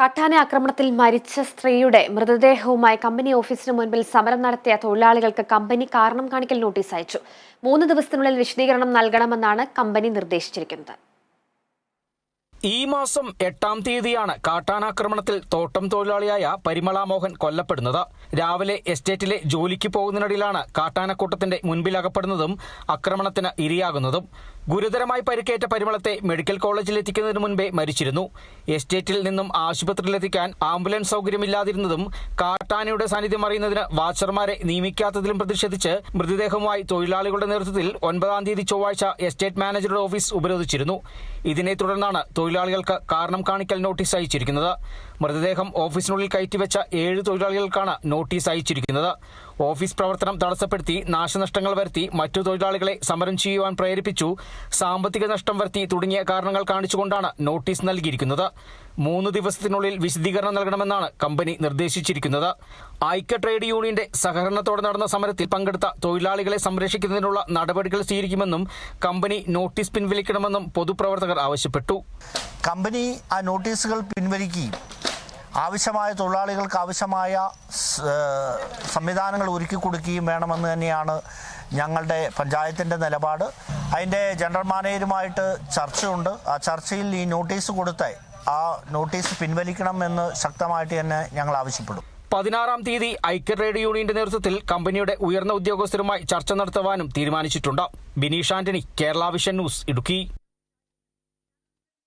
കാട്ടാന ആക്രമണത്തിൽ മരിച്ച സ്ത്രീയുടെ മൃതദേഹവുമായി കമ്പനി ഓഫീസിന് മുൻപിൽ സമരം നടത്തിയ തൊഴിലാളികൾക്ക് കമ്പനി കാരണം കാണിക്കൽ നോട്ടീസ് അയച്ചു. മൂന്ന് ദിവസത്തിനുള്ളിൽ വിശദീകരണം നൽകണമെന്നാണ് കമ്പനി നിർദ്ദേശിച്ചിരിക്കുന്നത്. ഈ മാസം എട്ടാം തീയതിയാണ് കാട്ടാനാക്രമണത്തിൽ തോട്ടം തൊഴിലാളിയായ പരിമള മോഹൻ കൊല്ലപ്പെടുന്നത്. രാവിലെ എസ്റ്റേറ്റിലെ ജോലിക്ക് പോകുന്നതിനിടയിലാണ് കാട്ടാനക്കൂട്ടത്തിന്റെ മുൻപിലകപ്പെടുന്നതും ആക്രമണത്തിന് ഇരയാകുന്നതും. ഗുരുതരമായി പരിക്കേറ്റ പരിമളത്തെ മെഡിക്കൽ കോളേജിൽ എത്തിക്കുന്നതിന് മുൻപേ മരിച്ചിരുന്നു. എസ്റ്റേറ്റിൽ നിന്നും ആശുപത്രിയിലെത്തിക്കാൻ ആംബുലൻസ് സൗകര്യമില്ലാതിരുന്നതും കാട്ടാനയുടെ സാന്നിധ്യം അറിയുന്നതിന് വാച്ചർമാരെ നിയമിക്കാത്തതിലും പ്രതിഷേധിച്ച് മൃതദേഹവുമായി തൊഴിലാളികളുടെ നേതൃത്വത്തിൽ ഒൻപതാം തീയതി ചൊവ്വാഴ്ച എസ്റ്റേറ്റ് മാനേജറുടെ ഓഫീസ് ഉപരോധിച്ചിരുന്നു. ഇതിനെ തുടർന്നാണ് തൊഴിലാളികൾക്ക് കാരണം കാണിക്കൽ നോട്ടീസ് അയച്ചിരിക്കുന്നത്. മൃതദേഹം ഓഫീസിനുള്ളിൽ കയറ്റിവെച്ച ഏഴ് തൊഴിലാളികൾക്കാണ് നോട്ടീസ് അയച്ചിരിക്കുന്നത്. ഓഫീസ് പ്രവർത്തനം തടസ്സപ്പെടുത്തി നാശനഷ്ടങ്ങൾ വരുത്തി മറ്റു തൊഴിലാളികളെ സമരം ചെയ്യുവാൻ പ്രേരിപ്പിച്ചു സാമ്പത്തിക നഷ്ടം വരുത്തി തുടങ്ങിയ കാരണങ്ങൾ കാണിച്ചുകൊണ്ടാണ് നോട്ടീസ് നൽകിയിരിക്കുന്നത്. മൂന്ന് ദിവസത്തിനുള്ളിൽ വിശദീകരണം നൽകണമെന്നാണ് കമ്പനി നിർദ്ദേശിച്ചിരിക്കുന്നത്. ഐക്യ ട്രേഡ് യൂണിയന്റെ സഹകരണത്തോടെ നടന്ന സമരത്തിൽ പങ്കെടുത്ത തൊഴിലാളികളെ സംരക്ഷിക്കുന്നതിനുള്ള നടപടികൾ സ്വീകരിക്കുമെന്നും കമ്പനി നോട്ടീസ് പിൻവലിക്കണമെന്നും പൊതുപ്രവർത്തകർ ആവശ്യപ്പെട്ടു. കമ്പനി ആ നോട്ടീസുകൾ പിൻവലിക്കുകയും ആവശ്യമായ തൊഴിലാളികൾക്ക് ആവശ്യമായ സംവിധാനങ്ങൾ ഒരുക്കി കൊടുക്കുകയും വേണമെന്ന് തന്നെയാണ് ഞങ്ങളുടെ പഞ്ചായത്തിന്റെ നിലപാട്. അതിന്റെ ജനറൽ മാനേജരുമായിട്ട് ചർച്ചയുണ്ട്. ആ ചർച്ചയിൽ ഈ നോട്ടീസ് കൊടുത്ത് ആ നോട്ടീസ് പിൻവലിക്കണം എന്ന് ശക്തമായിട്ട് തന്നെ ഞങ്ങൾ ആവശ്യപ്പെടും. പതിനാറാം തീയതി ഐക്യ ട്രേഡ് യൂണിയന്റെ നേതൃത്വത്തിൽ കമ്പനിയുടെ ഉയർന്ന ഉദ്യോഗസ്ഥരുമായി ചർച്ച നടത്തുവാനും തീരുമാനിച്ചിട്ടുണ്ട്. Bineesh Antony Kerala vision news Idukki.